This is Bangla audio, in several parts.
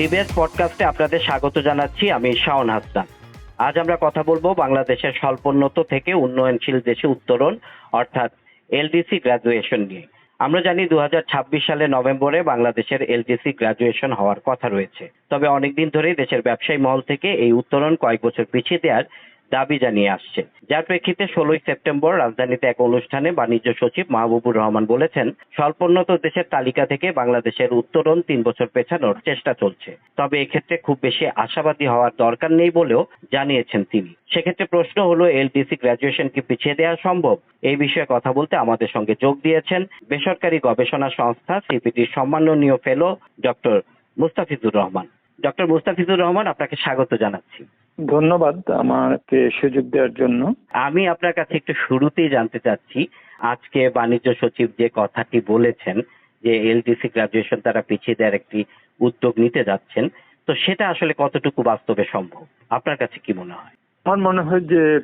টিবিএস পডকাস্টে আপনাদের স্বাগত জানাচ্ছি, আমি শাওন হাসনান আজ আমরা কথা বলব বাংলাদেশের স্বল্পোন্নত থেকে উন্নয়নশীল দেশে উত্তরণ, অর্থাৎ এলডিসি গ্রাজুয়েশন নিয়ে। আমরা জানি দু হাজার ছাব্বিশ সালে নভেম্বরে বাংলাদেশের এলডিসি গ্রাজুয়েশন হওয়ার কথা রয়েছে। তবে অনেকদিন ধরেই দেশের ব্যবসায়ী মহল থেকে এই উত্তরণ কয়েক বছর পিছিয়ে দেওয়ার দাবি জানিয়ে আসছে। যার প্রেক্ষিতে ষোলোই সেপ্টেম্বর রাজধানীতে এক অনুষ্ঠানে বাণিজ্য সচিব মাহবুবুর রহমান বলেছেন, স্বল্পোন্নত দেশের তালিকা থেকে বাংলাদেশের উত্তরণ তিন বছর পেছানোর চেষ্টা চলছে। তবে এক্ষেত্রে খুব বেশি আশাবাদী হওয়ার দরকার নেই বলেও জানিয়েছেন তিনি। সেক্ষেত্রে প্রশ্ন হলো এলডিসি গ্রাজুয়েশন কি পিছিয়ে দেওয়া সম্ভব? এই বিষয়ে কথা বলতে আমাদের সঙ্গে যোগ দিয়েছেন বেসরকারি গবেষণা সংস্থা, সিপিটির সম্মাননীয় fellow doctor Mustafizur Rahman. Doctor Mustafizur Rahman আপনাকে স্বাগত জানাচ্ছি। ধন্যবাদ আমাকে সুযোগ দেওয়ার জন্য। আমি আপনার কাছে একটু শুরুতেই জানতে চাচ্ছি আজকে বাণিজ্য সচিব যে কথাটি বলেছেন যে এলডিসি গ্রাজুয়েশন তারা পিছিয়ে দেওয়ার একটি উদ্যোগ নিতে যাচ্ছেন তো সেটা আসলে কতটুকু বাস্তবে সম্ভব? আপনার কাছে কি মনে হয়? আমার মনে হয় যে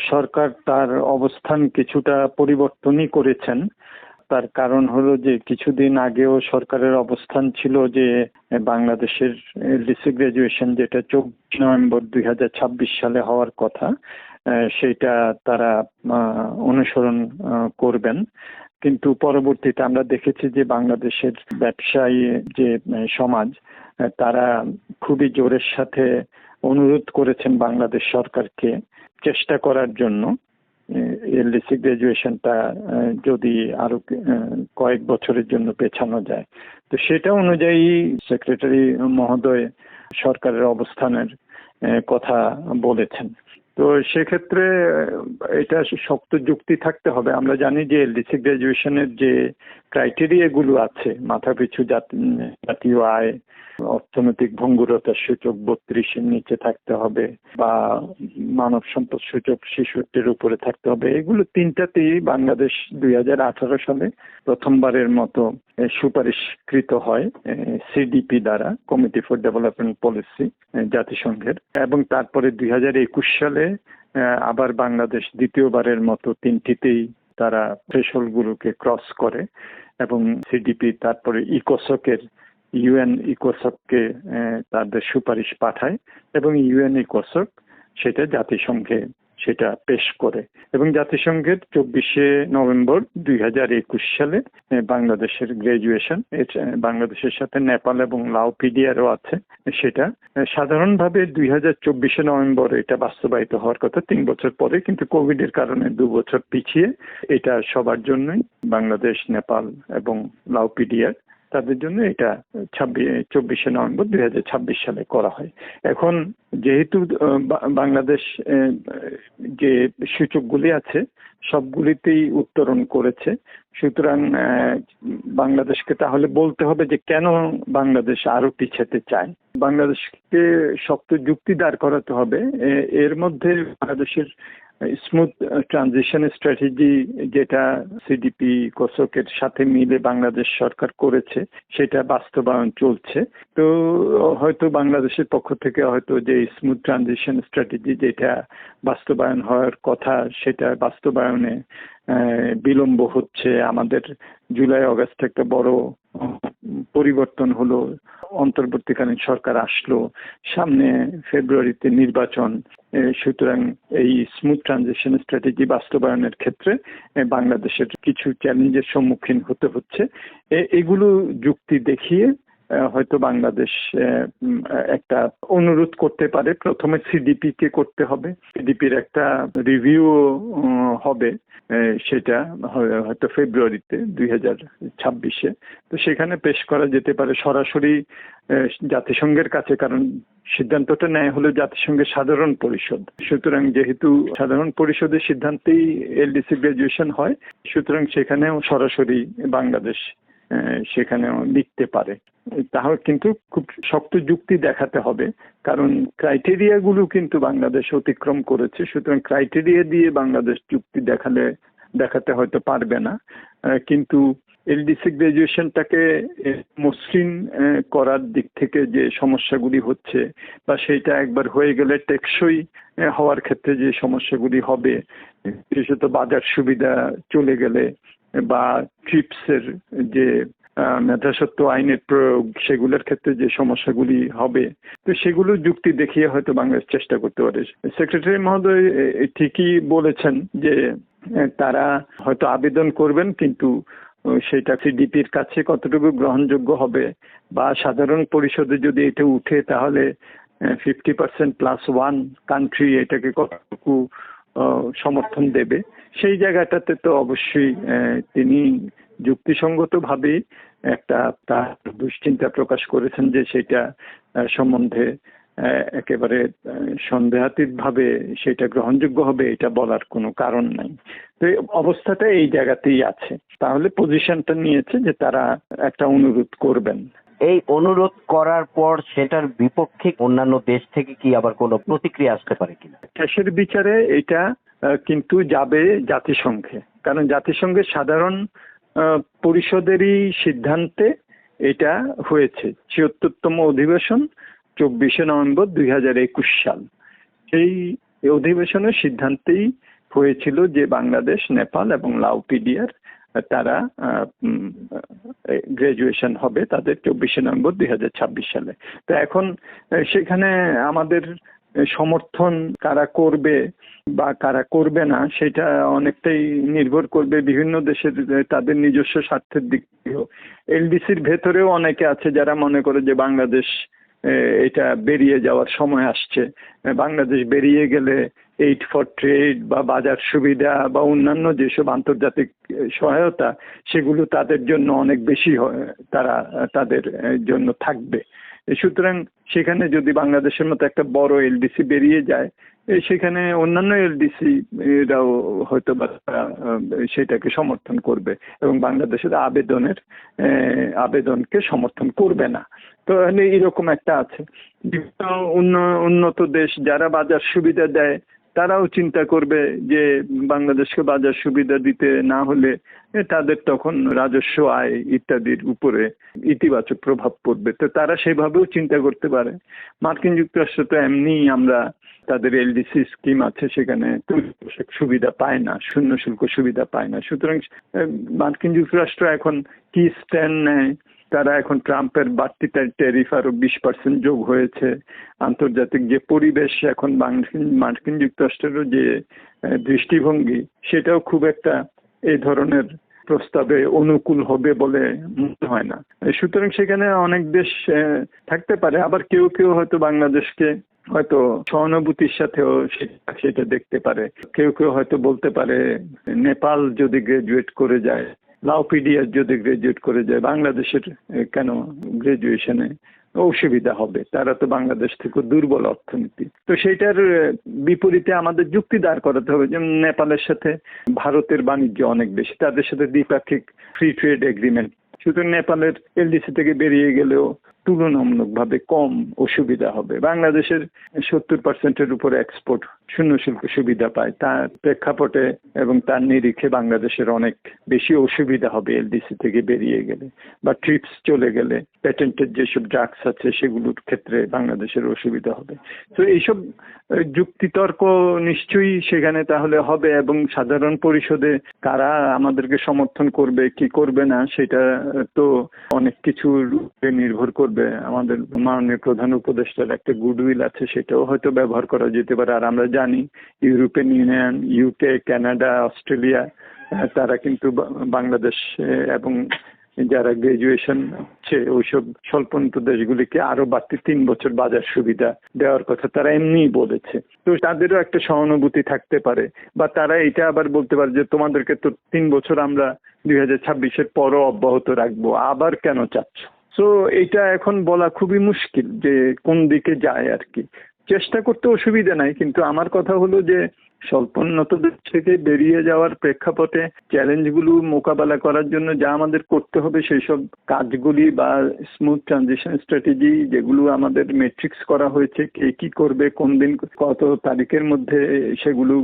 সরকার তার অবস্থান কিছুটা পরিবর্তনই করেছেন। তার কারণ হলো যে কিছুদিন আগেও সরকারের অবস্থান ছিল যে বাংলাদেশের এলডিসি গ্রাজুয়েশন যেটা চব্বিশ নভেম্বর দুই হাজার ছাব্বিশ সালে হওয়ার কথা সেটা তারা অনুসরণ করবেন। কিন্তু পরবর্তীতে আমরা দেখেছি যে বাংলাদেশের ব্যবসায়ী যে সমাজ তারা খুবই জোরের সাথে অনুরোধ করেছেন বাংলাদেশ সরকারকে চেষ্টা করার জন্য। এলডিসি গ্রাজুয়েশনটা যদি আরও কয়েক বছরের জন্য পেছানো যায়। তো সেটা অনুযায়ী সেক্রেটারি মহোদয় সরকারের অবস্থানের কথা বলেছেন। তো সেক্ষেত্রে এটা শক্ত যুক্তি থাকতে হবে। আমরা জানি যে এলডিসি গ্রাজুয়েশনের যে ক্রাইটেরিয়া গুলো আছে, মাথাপিছু জাত- জাতীয় আয়, অর্থনৈতিক ভঙ্গুরতার সূচক বত্রিশের নিচে থাকতে হবে বা মানব সম্পদ সূচক শিশুটির উপরে থাকতে হবে। এগুলো তিনটাতেই বাংলাদেশ দুই হাজার আঠারো সালে প্রথমবারের মতো সুপারিশকৃত হয় সিডিপি দ্বারা কমিটি ফর ডেভেলপমেন্ট পলিসি জাতিসংঘের। এবং তারপরে দুই হাজার একুশ সালে আহ, আবার বাংলাদেশ দ্বিতীয়বারের মতো তিনটিতেই তারা থ্রেশলগুলোকে গুলোকে ক্রস করে এবং সিডিপি তারপরে ইকোসকের ইউএন ইকোসককে তাদের সুপারিশ পাঠায় এবং ইউএন ইকোসক সেটা জাতিসংঘে সেটা পেশ করে। এবং জাতিসংঘের চব্বিশে নভেম্বর দুই হাজার একুশ সালে বাংলাদেশের গ্রাজুয়েশন বাংলাদেশের সাথে নেপাল এবং লাও পিডিআরও আছে। সেটা সাধারণভাবে দুই হাজার চব্বিশে নভেম্বর এটা বাস্তবায়িত হওয়ার কথা, তিন বছর পরে, কিন্তু কোভিড এর কারণে দু বছর পিছিয়ে এটা সবার জন্যই বাংলাদেশ, নেপাল এবং লাও পিডিআর তাদের জন্য এটা চব্বিশে নভেম্বর দুই হাজার ছাব্বিশ সালে করা হয়। এখন যেহেতু বাংলাদেশ যে সূচকগুলি আছে, সবগুলিতেই উত্তরণ করেছে। সুতরাং বাংলাদেশকে তাহলে বলতে হবে যে কেন বাংলাদেশ আরও পিছাতে চায়? বাংলাদেশকে শক্ত যুক্তি দাঁড় করাতে হবে। এর মধ্যে বাংলাদেশের স্মুথ ট্রানজিশন স্ট্র্যাটেজি যেটা সিডিপি কোসকের সাথে মিলে বাংলাদেশ সরকার করেছে, সেটা বাস্তবায়ন চলছে। তো, হয়তো বাংলাদেশের পক্ষ থেকে হয়তো যে স্মুথ ট্রানজিশন স্ট্র্যাটেজি যেটা বাস্তবায়ন হওয়ার কথা, সেটা বাস্তবায়নে বিলম্ব হচ্ছে। আমাদের জুলাই, অগস্ট একটা বড় পরিবর্তন হলো। অন্তর্বর্তীকালীন সরকার আসলো। সামনে ফেব্রুয়ারিতে নির্বাচন সুতরাং এই স্মুথ ট্রানজেকশন স্ট্র্যাটেজি বাস্তবায়নের ক্ষেত্রে বাংলাদেশের কিছু চ্যালেঞ্জের সম্মুখীন হতে হচ্ছে। এগুলো যুক্তি দেখিয়ে হয়তো বাংলাদেশ একটা অনুরোধ করতে পারে। প্রথমে সিডিপি কে করতে হবে। সিডিপির একটা রিভিউ হবে সেটা হয়- হয়তো ফেব্রুয়ারিতে, দুই হাজার ছাব্বিশে। তো সেখানে পেশ করা যেতে পারে সরাসরি জাতিসংঘের কাছে, কারণ সিদ্ধান্তটা নেয় হলো জাতিসংঘের সাধারণ পরিষদ। সুতরাং যেহেতু সাধারণ পরিষদের সিদ্ধান্তেই এলডিসি গ্রাজুয়েশন হয়, সুতরাং সেখানেও সরাসরি বাংলাদেশ আহ, সেখানেও লিখতে পারে। তাহলে কিন্তু খুব শক্ত যুক্তি দেখাতে হবে কারণ ক্রাইটেরিয়া গুলো কিন্তু বাংলাদেশ অতিক্রম করেছে। সুতরাং ক্রাইটেরিয়া দিয়ে বাংলাদেশ যুক্তি দেখালে দেখাতে হয়তো পারবে না। কিন্তু এলডিসি গ্রাজুয়েশনটাকে মসৃণ করার দিক থেকে যে সমস্যাগুলি হচ্ছে বা সেইটা একবার হয়ে গেলে টেকসই হওয়ার ক্ষেত্রে যে সমস্যাগুলি হবে বিশেষত বাজার সুবিধা চলে গেলে বা ট্রিপসের যে মেধাসত্ব, আইনের প্রয়োগ, সেগুলোর ক্ষেত্রে যে সমস্যাগুলি হবে, তো সেগুলো যুক্তি দেখিয়ে হয়তো বাংলাদেশ চেষ্টা করতে পারে। সেক্রেটারি মহোদয় ঠিকই বলেছেন যে তারা হয়তো আবেদন করবেন, কিন্তু সেটা সিডিপির কাছে কতটুকু গ্রহণযোগ্য হবে বা সাধারণ পরিষদে যদি এটা উঠে, তাহলে fifty percent plus one country এটাকে কতটুকু সমর্থন দেবে? সেই জায়গাটাতে তো অবশ্যই তিনি যুক্তিসঙ্গতভাবে একটা তার দুশ্চিন্তা প্রকাশ করেছেন যে সেটা সম্বন্ধে একেবারে সন্দেহাতীত ভাবে সেটা গ্রহণযোগ্য হবে এটা বলার কোনো কারণ নাই। তো অবস্থাটা এই জায়গাতেই আছে। তাহলে পজিশনটা নিয়েছে যে তারা একটা অনুরোধ করবেন। এই অনুরোধ করার পর সেটার বিপক্ষে অন্যান্য দেশ থেকে কি আবার কোনো প্রতিক্রিয়া আসতে পারে কিনা? শেষের বিচারে এটা কিন্তু যাবে জাতিসংঘে। কারণ জাতিসংঘের সাধারণ পরিষদেরই সিদ্ধান্তে এটা হয়েছে। ছিয়াত্তরতম অধিবেশন চব্বিশে নভেম্বর দুই হাজার একুশ সাল। সেই অধিবেশনের সিদ্ধান্তেই হয়েছিল যে বাংলাদেশ, নেপাল এবং লাউপিডিয়ার তারা গ্রাজুয়েশন হবে তাদের চব্বিশে নভেম্বর দুই হাজার ছাব্বিশ সালে। তো এখন সেখানে আমাদের সমর্থন কারা করবে বা কারা করবে না, সেটা অনেকটাই নির্ভর করবে বিভিন্ন দেশের তাদের নিজস্ব স্বার্থের দিক থেকেও এলডিসির ভেতরেও অনেকে আছে যারা মনে করে যে বাংলাদেশ এটা বেরিয়ে যাওয়ার সময় আসছে। বাংলাদেশ বেরিয়ে গেলে এইড ফর ট্রেড বা বাজার সুবিধা বা অন্যান্য যেসব আন্তর্জাতিক সহায়তা, সেগুলো তাদের জন্য অনেক বেশি হয়- তারা তাদের জন্য থাকবে। সুতরাং সেখানে যদি বাংলাদেশের মতো একটা বড় এলডিসি বেরিয়ে যায় সেখানে অন্যান্য এলডিসি এরাও হয়তো বা সেটাকে সমর্থন করবে এবং বাংলাদেশের আবেদনের আবেদনকে সমর্থন করবে না। তো এরকম একটা আছে। বিভিন্ন উন্ন- উন্নত দেশ যারা বাজার সুবিধা দেয় তারাও চিন্তা করবে যে বাংলাদেশকে বাজার সুবিধা দিতে না হলে তাদের তখন রাজস্ব আয় ইত্যাদির উপরে ইতিবাচক প্রভাব পড়বে। তো তারা সেভাবেও চিন্তা করতে পারে। মার্কিন যুক্তরাষ্ট্র তো এমনি আমরা তাদের এলডিসি স্কিম আছে, সেখানে সুবিধা পায় না শূন্য শুল্ক সুবিধা পায় না। সুতরাং মার্কিন যুক্তরাষ্ট্র এখন কি স্ট্যান্ড নেয় তারা এখন ট্রাম্পের বাড়তি ট্যারিফ আরও বিশ পার্সেন্ট যোগ হয়েছে। আন্তর্জাতিক যে পরিবেশ, এখন মার্কিন যুক্তরাষ্ট্রেরও যে দৃষ্টিভঙ্গি, সেটাও খুব একটা এই ধরনের প্রস্তাবে অনুকূল হবে বলে মনে হয় না। সুতরাং সেখানে অনেক দেশ থাকতে পারে। আবার কেউ কেউ হয়তো বাংলাদেশকে হয়তো সহানুভূতির সাথেও সেটা দেখতে পারে। কেউ কেউ হয়তো বলতে পারে, নেপাল যদি গ্রাজুয়েট করে যায় লাউপিডিয়ার যদি গ্রাজুয়েট করে যায়, বাংলাদেশের কেন গ্রাজুয়েশনে অসুবিধা হবে? তারা তো বাংলাদেশ থেকে দুর্বল অর্থনীতি। তো সেইটার বিপরীতে আমাদের যুক্তি দাঁড় করাতে হবে যেমন নেপালের সাথে ভারতের বাণিজ্য অনেক বেশি, তাদের সাথে দ্বিপাক্ষিক ফ্রি ট্রেড এগ্রিমেন্ট সুতরাং নেপালের এলডিসি থেকে বেরিয়ে গেলেও তুলনামূলকভাবে কম অসুবিধা হবে। বাংলাদেশের সত্তর পার্সেন্টের উপর এক্সপোর্ট শূন্য শুল্ক সুবিধা পায়। তার প্রেক্ষাপটে এবং তার নিরিখে বাংলাদেশের অনেক বেশি অসুবিধা হবে এলডিসি থেকে বেরিয়ে গেলে বা ট্রিপস চলে গেলে প্যাটেন্টের যেসব ড্রাগস আছে সেগুলোর ক্ষেত্রে বাংলাদেশের অসুবিধা হবে। তো এইসব যুক্তিতর্ক নিশ্চয়ই সেখানে তাহলে হবে এবং সাধারণ পরিষদে কারা আমাদেরকে সমর্থন করবে, কি করবে না, সেটা তো অনেক কিছুর উপরে নির্ভর করবে। আমাদের মাননীয় প্রধান উপদেষ্টার একটা গুডউইল আছে, সেটাও হয়তো ব্যবহার করা যেতে পারে। আর আমরা জানি, European Union UK Canada Australia তারা কিন্তু বাংলাদেশ এবং যারা গ্রাজুয়েশন হচ্ছে, ওইসব স্বল্পোন্নত দেশগুলিকে আরও বাড়তি তিন বছর বাজার সুবিধা দেওয়ার কথা তারা এমনিই বলেছে। তো তাদেরও একটা সহানুভূতি থাকতে পারে বা তারা এটা আবার বলতে পারে যে তোমাদেরকে তো তিন বছর আমরা দুই হাজার ছাব্বিশের পরও অব্যাহত রাখব, আবার কেন চাচ্ছ? তো এটা এখন বলা খুবই মুশকিল যে কোন দিকে যায় আর কি। চেষ্টা করতে অসুবিধা নাই কিন্তু আমার কথা হলো যে স্বল্পোন্নত দেশ থেকে বেরিয়ে যাওয়ার প্রেক্ষাপটে চ্যালেঞ্জগুলো মোকাবেলা করার জন্য যা আমাদের করতে হবে সেই সব কাজগুলি বা স্মুথ ট্রানজিশন স্ট্র্যাটেজি যেগুলো আমাদের মেট্রিক্স করা হয়েছে, কে কি করবে, কোন দিন কত তারিখের মধ্যে সেগুলো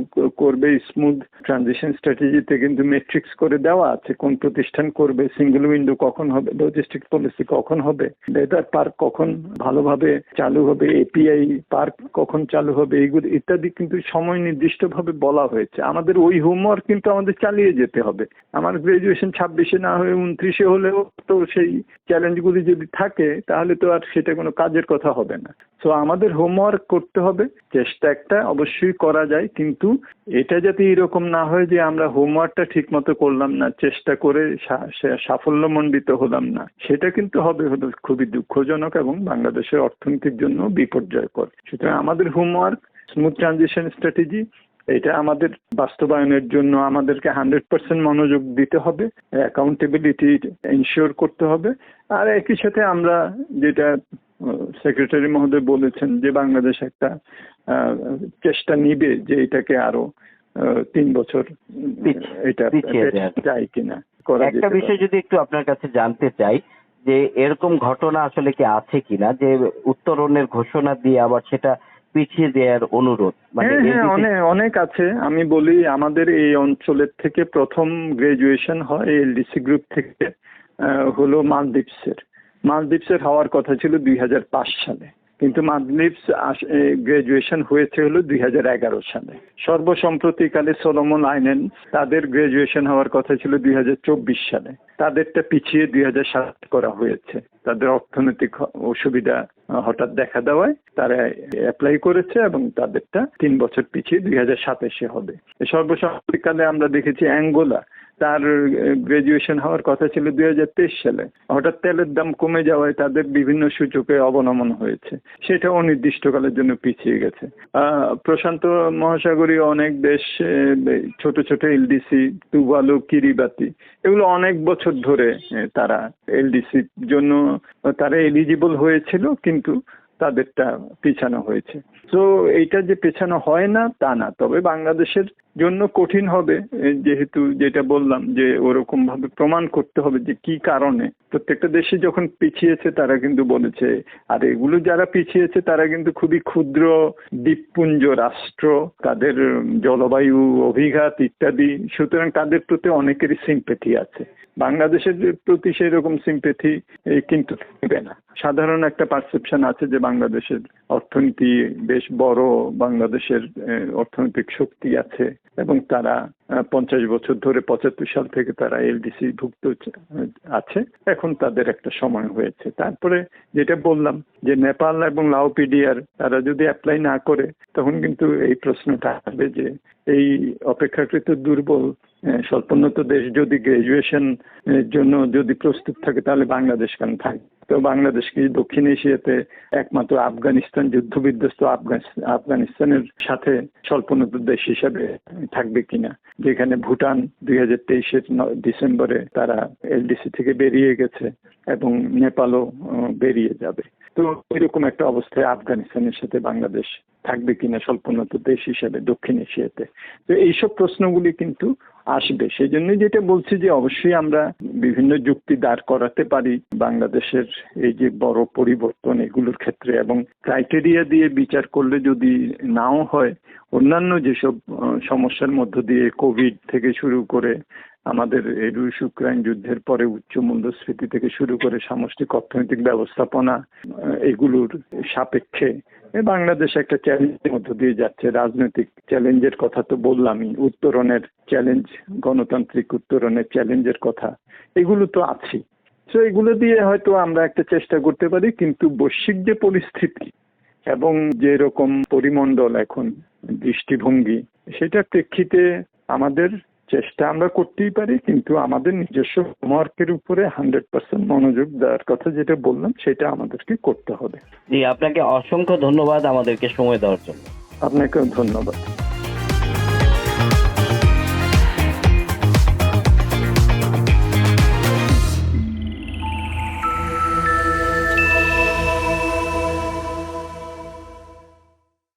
করবে স্মুথ ট্রানজিশন স্ট্র্যাটেজিতে কিন্তু মেট্রিক্স করে দেওয়া আছে। কোন প্রতিষ্ঠান করবে সিঙ্গেল উইন্ডো কখন হবে লজিস্টিক পলিসি কখন হবে ডেটার পার্ক কখন ভালোভাবে চালু হবে এপিআই পার্ক কখন চালু হবে, এইগুলো ইত্যাদি কিন্তু সময় নির্দিষ্ট ভাবে বলা হয়েছে। আমাদের ওই হোমওয়ার্ক কিন্তু আমাদের চালিয়ে যেতে হবে। আমার গ্রাজুয়েশন ছাব্বিশে না হয়ে উনত্রিশে হলেও তো সেই চ্যালেঞ্জগুলি যদি থাকে, তাহলে তো আর সেটা কোনো কাজের কথা হবে না। তো আমাদের হোমওয়ার্ক করতে হবে। চেষ্টা একটা অবশ্যই করা যায়, কিন্তু এটা যাতে এরকম না হয় যে আমরা হোমওয়ার্কটা ঠিক মতো করলাম না, চেষ্টা করে সা- সা- সাফল্যমণ্ডিত হলাম না। সেটা কিন্তু হবে হলো খুবই দুঃখজনক এবং বাংলাদেশের অর্থনীতির জন্য বিপর্যয়কর। সুতরাং আমাদের হোমওয়ার্ক স্মুথ ট্রানজিশন স্ট্র্যাটেজি এটা আমাদের বাস্তবায়নের জন্য আমাদেরকে হান্ড্রেড পার্সেন্ট মনোযোগ দিতে হবে অ্যাকাউন্টেবিলিটি ইনশিওর করতে হবে। আর একই সাথে আমরা যেটা সেক্রেটারি মহোদয় বলেছেন যে বাংলাদেশ একটা চেষ্টা নিবে যে এটাকে আরও তিন বছর এটা। যায় কিনা একটা বিষয় যদি একটু আপনার কাছে জানতে চাই যে এরকম ঘটনা আসলে কি আছে কিনা? যে উত্তরণের ঘোষণা দিয়ে আবার সেটা পিছিয়ে দেওয়ার অনুরোধ মানে হ্যাঁ হ্যাঁ অনেক আছে। আমি বলি আমাদের এই অঞ্চলের থেকে প্রথম গ্রাজুয়েশন হয় এলডিসি গ্রুপ থেকে হলো মালদ্বীপসের। মালদ্বীপসের হওয়ার কথা ছিল দুই সালে। কিন্তু মালদ্বীপস গ্রাজুয়েশন হয়েছে হলো দুই হাজার এগারো সালে। সর্বসম্প্রতিকালে সোলোমন আইনেন তাদের গ্রাজুয়েশন হওয়ার কথা ছিল দুই হাজার চব্বিশ সালে। তাদেরটা পিছিয়ে দুই হাজার সাত করা হয়েছে। তাদের অর্থনৈতিক অসুবিধা হঠাৎ দেখা দেওয়ায় তারা অ্যাপ্লাই করেছে এবং তাদেরটা তিন বছর পিছিয়ে দুই হাজার সাতাশে হবে। সর্বসাম্প্রতিককালে আমরা দেখেছি অ্যাঙ্গোলা। তার গ্রাজুয়েশন হওয়ার কথা ছিল দুই হাজার তেইশ সালে। হঠাৎ তেলের দাম কমে যাওয়ায় তাদের বিভিন্ন সূচকে অবনমন হয়েছে। সেটা অনির্দিষ্টকালের জন্য পিছিয়ে গেছে। প্রশান্ত মহাসাগরীয় অনেক দেশ ছোট ছোট এলডিসি তুবালু, কিরিবাতি, এগুলো অনেক বছর ধরে তারা এলডিসির জন্য, তারা এলিজিবল হয়েছিল, কিন্তু তাদেরটা পেছানো হয়েছে। তো এইটা যে পেছানো হয় না, তা না। তবে বাংলাদেশের জন্য কঠিন হবে যেহেতু যেটা বললাম যে ওরকম ভাবে প্রমাণ করতে হবে যে কি কারণে। প্রত্যেকটা দেশে যখন পিছিয়েছে তারা কিন্তু বলেছে, আর এগুলো যারা পিছিয়েছে তারা কিন্তু খুবই ক্ষুদ্র দ্বীপপুঞ্জ রাষ্ট্র, তাদের জলবায়ু অভিঘাত ইত্যাদি, সুতরাং তাদের প্রতি অনেকেরই সিম্পেথি আছে। বাংলাদেশের প্রতি সেই রকম সিম্পেথি কিন্তু থাকবে না। সাধারণ একটা পারসেপশন আছে যে বাংলাদেশের অর্থনীতি বেশ বড়, বাংলাদেশের অর্থনৈতিক শক্তি আছে। এবং তারা আহ, পঞ্চাশ বছর ধরে পঁচাত্তর সাল থেকে তারা এলডিসি ভুক্ত আছে। এখন তাদের একটা সময় হয়েছে। তারপরে যেটা বললাম যে নেপাল এবং লাওপিডিয়ার তারা যদি অ্যাপ্লাই না করে, তখন কিন্তু এই প্রশ্নটা আসবে যে এই অপেক্ষাকৃত দুর্বল স্বল্পোন্নত দেশ যদি গ্রাজুয়েশন জন্য যদি প্রস্তুত থাকে, তাহলে বাংলাদেশ কেন থাকবে? তো বাংলাদেশ কি দক্ষিণ এশিয়াতে একমাত্র আফগানিস্তান যুদ্ধ বিধ্বস্ত আফগানিস্তানের সাথে স্বল্পোন্নত দেশ হিসাবে থাকবে কিনা? যেখানে ভুটান দুই হাজার তেইশের ডিসেম্বরে তারা এলডিসি থেকে বেরিয়ে গেছে এবং নেপালও বেরিয়ে যাবে। তো এরকম একটা অবস্থায় আফগানিস্তানের সাথে বাংলাদেশ থাকবে কিনা স্বল্পোন্নত দেশ হিসেবে দক্ষিণ এশিয়াতে। তো এইসব প্রশ্নগুলি কিন্তু আসবে। সেই জন্য যেটা বলছি যে অবশ্যই আমরা বিভিন্ন যুক্তি দাঁড় করাতে পারি বাংলাদেশের এই যে বড় পরিবর্তন এগুলোর ক্ষেত্রে এবং ক্রাইটেরিয়া দিয়ে বিচার করলে যদি নাও হয়, অন্যান্য যেসব সমস্যার মধ্য দিয়ে কোভিড থেকে শুরু করে আমাদের রুশ ইউক্রাইন যুদ্ধের পরে উচ্চ মূল্যস্ফীতি থেকে শুরু করে সামষ্টিক অর্থনৈতিক ব্যবস্থাপনা এগুলোর সাপেক্ষে বাংলাদেশ একটা চ্যালেঞ্জের মধ্য দিয়ে যাচ্ছে। রাজনৈতিক চ্যালেঞ্জের কথা তো বললামই, উত্তরণের চ্যালেঞ্জ গণতান্ত্রিক উত্তরণের চ্যালেঞ্জের কথা, এগুলো তো আছেই তো এগুলো দিয়ে হয়তো আমরা একটা চেষ্টা করতে পারি, কিন্তু বৈশ্বিক যে পরিস্থিতি এবং যে রকম পরিমণ্ডল এখন দৃষ্টিভঙ্গি, সেটার প্রেক্ষিতে আমাদের চেষ্টা আমরা করতেই পারি কিন্তু আমাদের নিজস্ব হোমওয়ার্কের উপরে হান্ড্রেড পার্সেন্ট মনোযোগ দেওয়ার কথা যেটা বললাম সেটা আমাদেরকে করতে হবে। জি আপনাকে অসংখ্য ধন্যবাদ আমাদেরকে সময় দেওয়ার জন্য। আপনাকেও ধন্যবাদ।